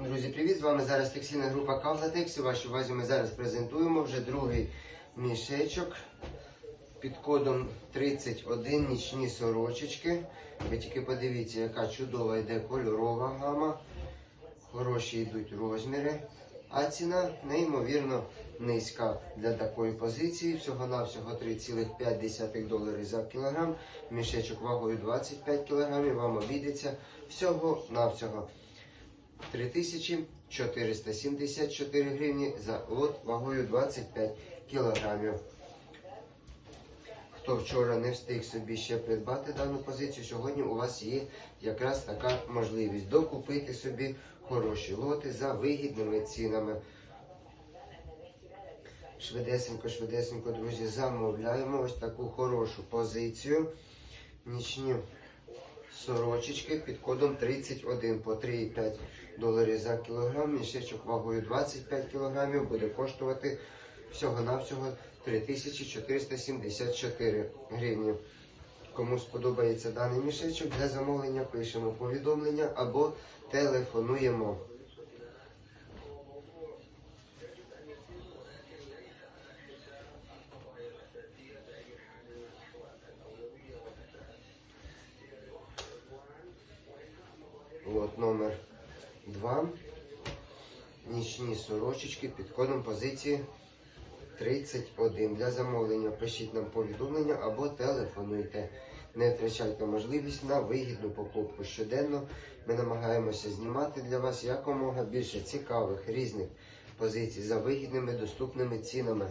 Друзі, привіт! З вами зараз текстильна група Кавлатекс. У вашій увазі ми зараз презентуємо вже другий мішечок під кодом 31 нічні сорочечки. Ви тільки подивіться, яка чудова йде кольорова гама. Хороші йдуть розміри. А ціна неймовірно низька для такої позиції. Всього-навсього 3,5 доларів за кілограм. Мішечок вагою 25 кілограмів вам обійдеться всього-навсього. 3474 гривні за лот вагою 25 кілограмів. Хто вчора не встиг собі ще придбати дану позицію, сьогодні у вас є якраз така можливість докупити собі хороші лоти за вигідними цінами. Швидесенько, швидесенько, друзі, замовляємо ось таку хорошу позицію. Нічні сорочечки під кодом 31 по 3,5 доларів за кілограм. Мішечок вагою 25 кілограмів буде коштувати всього-навсього 3474 гривні. Кому сподобається даний мішечок, для замовлення пишемо повідомлення або телефонуємо. Лот номер 2. Нічні сорочечки під кодом позиції 31. Для замовлення пишіть нам повідомлення або телефонуйте. Не втрачайте можливість на вигідну покупку. Щоденно ми намагаємося знімати для вас якомога більше цікавих різних позицій за вигідними доступними цінами.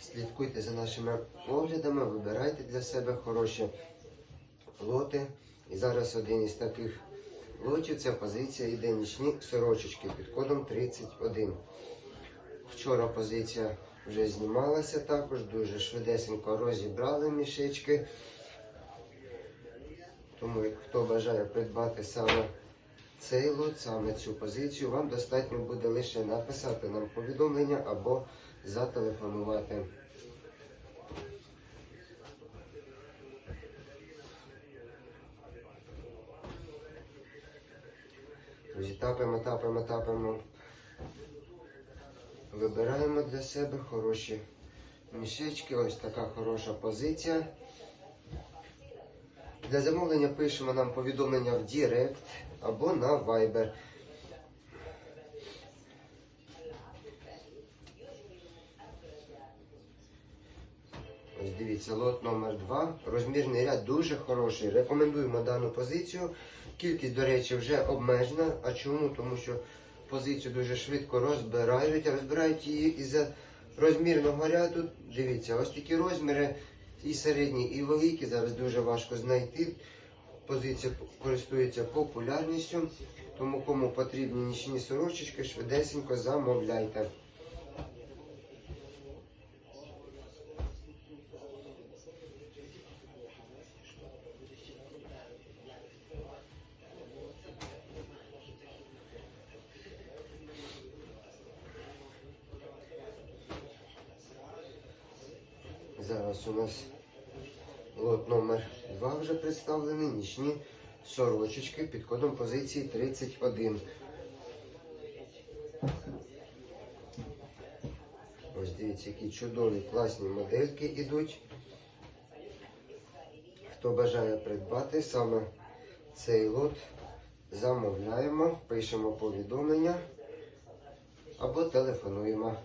Слідкуйте за нашими оглядами, вибирайте для себе хороші лоти. І зараз один із таких лотів це позиція йде нічні сорочечки під кодом 31. Вчора позиція вже знімалася також, дуже швидесенько розібрали мішечки. Тому хто бажає придбати саме цей лот, саме цю позицію, вам достатньо буде лише написати нам повідомлення або зателефонувати. Друзі, Тапимо, тапимо, тапимо. Вибираємо для себе хороші мішечки. Ось така хороша позиція. Для замовлення пишемо нам повідомлення в Директ або на Viber. Ось дивіться, лот номер 2 Розмірний ряд дуже хороший. Рекомендуємо дану позицію. Кількість, до речі, вже обмежена. А чому? Тому що позицію дуже швидко розбирають. Розбирають її із-за розмірного ряду. Дивіться, ось такі розміри, і середні, і великі. Зараз дуже важко знайти. Позиція користується популярністю. Тому кому потрібні нічні сорочечки, швидесенько замовляйте. Зараз у нас лот номер 2 вже представлений. Нічні сорочечки під кодом позиції 31. Ось дивіться, які чудові класні модельки йдуть. Хто бажає придбати саме цей лот, замовляємо, пишемо повідомлення або телефонуємо.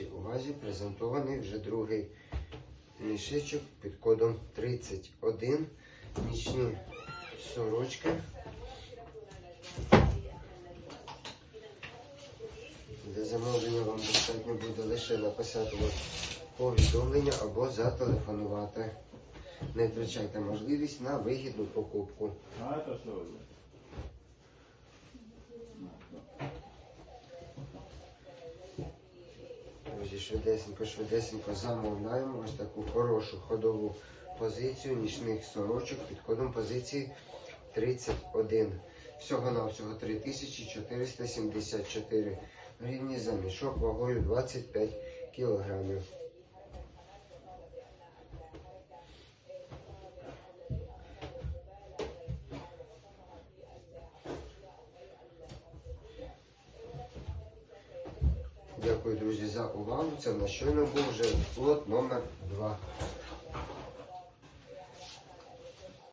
Вашій увазі презентований вже другий мішечок під кодом 31. Нічні сорочки. Для замовлення вам достатньо буде лише написати повідомлення або зателефонувати. Не втрачайте можливість на вигідну покупку. Друзі, швидесенько, швидесенько замовляємо ось таку хорошу ходову позицію нічних сорочок під кодом позиції 31. Всього на всього 3474 гривні за мішок вагою 25 кілограмів. Дякую, друзі, за увагу. Це в нас щойно був вже лот номер 2.